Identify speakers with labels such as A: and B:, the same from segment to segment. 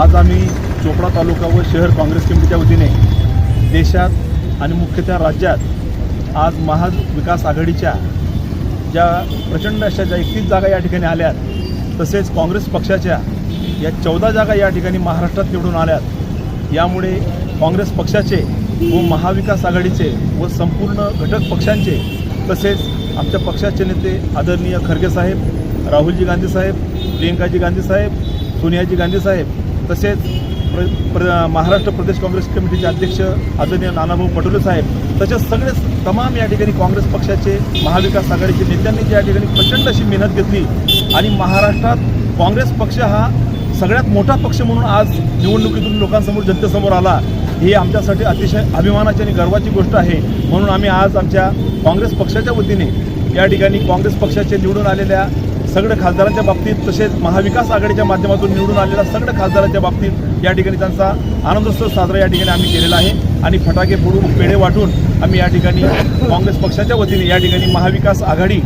A: आज आम्ही चोपडा तालुका व शहर काँग्रेस कमिटीच्या वतीने देशात आणि मुख्यतः राज्यात आज महाविकास आघाडीच्या ज्या प्रचंड अशा ज्या एकतीस जागा या ठिकाणी आल्यात तसेच काँग्रेस पक्षाच्या या चौदा जागा या ठिकाणी महाराष्ट्रात निवडून आल्यात. यामुळे काँग्रेस पक्षाचे व महाविकास आघाडीचे व संपूर्ण घटक पक्षांचे तसेच आमच्या पक्षाचे नेते आदरणीय खरगे साहेब राहुलजी गांधी साहेब प्रियंकाजी गांधी साहेब सोनियाजी गांधी साहेब तसेच प्र प्र महाराष्ट्र प्रदेश काँग्रेस कमिटीचे अध्यक्ष आदरणीय नानाभाऊ पटोले साहेब तसेच सगळेच तमाम या ठिकाणी काँग्रेस पक्षाचे महाविकास आघाडीचे नेत्यांनी ज्या ठिकाणी प्रचंड अशी मेहनत घेतली आणि महाराष्ट्रात काँग्रेस पक्ष हा सगळ्यात मोठा पक्ष म्हणून आज निवडणुकीतून लोकांसमोर जनतेसमोर आला ही आमच्यासाठी अतिशय अभिमानाची आणि गर्वाची गोष्ट आहे. म्हणून आम्ही आज आमच्या काँग्रेस पक्षाच्या वतीने या ठिकाणी काँग्रेस पक्षाचे निवडून आलेल्या सगळ्या खासदारांच्या बाबतीत तसेच महाविकास आघाडीच्या माध्यमातून निवडून आलेल्या सगळ्या खासदारांच्या बाबतीत या ठिकाणी त्यांचा आनंदोत्सव साजरा या ठिकाणी आम्ही केलेला आहे. आणि फटाके फोडून पेढे वाटून आम्ही या ठिकाणी काँग्रेस पक्षाच्या वतीने या ठिकाणी महाविकास आघाडी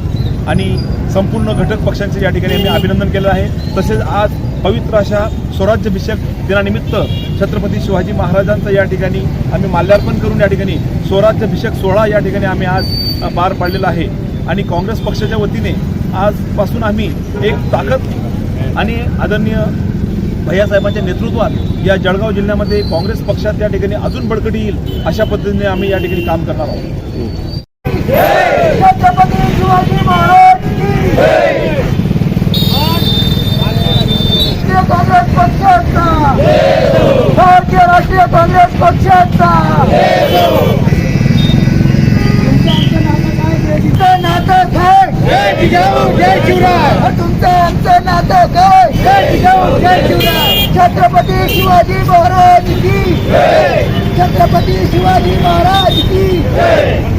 A: आणि संपूर्ण घटक पक्षांचे या ठिकाणी आम्ही अभिनंदन केलं आहे. तसेच आज पवित्र अशा स्वराज्याभिषेक दिनानिमित्त छत्रपती शिवाजी महाराजांचं या ठिकाणी आम्ही माल्यार्पण करून या ठिकाणी स्वराज्याभिषेक सोहळा या ठिकाणी आम्ही आज पार पाडलेला आहे. आणि काँग्रेस पक्षाच्या वतीने आजपासून आम्ही एक ताकद आणि आदरणीय भैयासाहेबांच्या नेतृत्वात या जळगाव जिल्ह्यामध्ये काँग्रेस पक्षात या ठिकाणी अजून बळकटी येईल अशा पद्धतीने आम्ही या ठिकाणी काम करणार आहोत.
B: राष्ट्रीय भारतीय राष्ट्रीय काँग्रेस पक्षाचा.
C: जय जिजाऊ जय शिवराय.
B: तुमचं आमचं नातं काय?
C: जय जिजाऊ जय शिवराय.
B: छत्रपती शिवाजी महाराज की. छत्रपती शिवाजी महाराज की.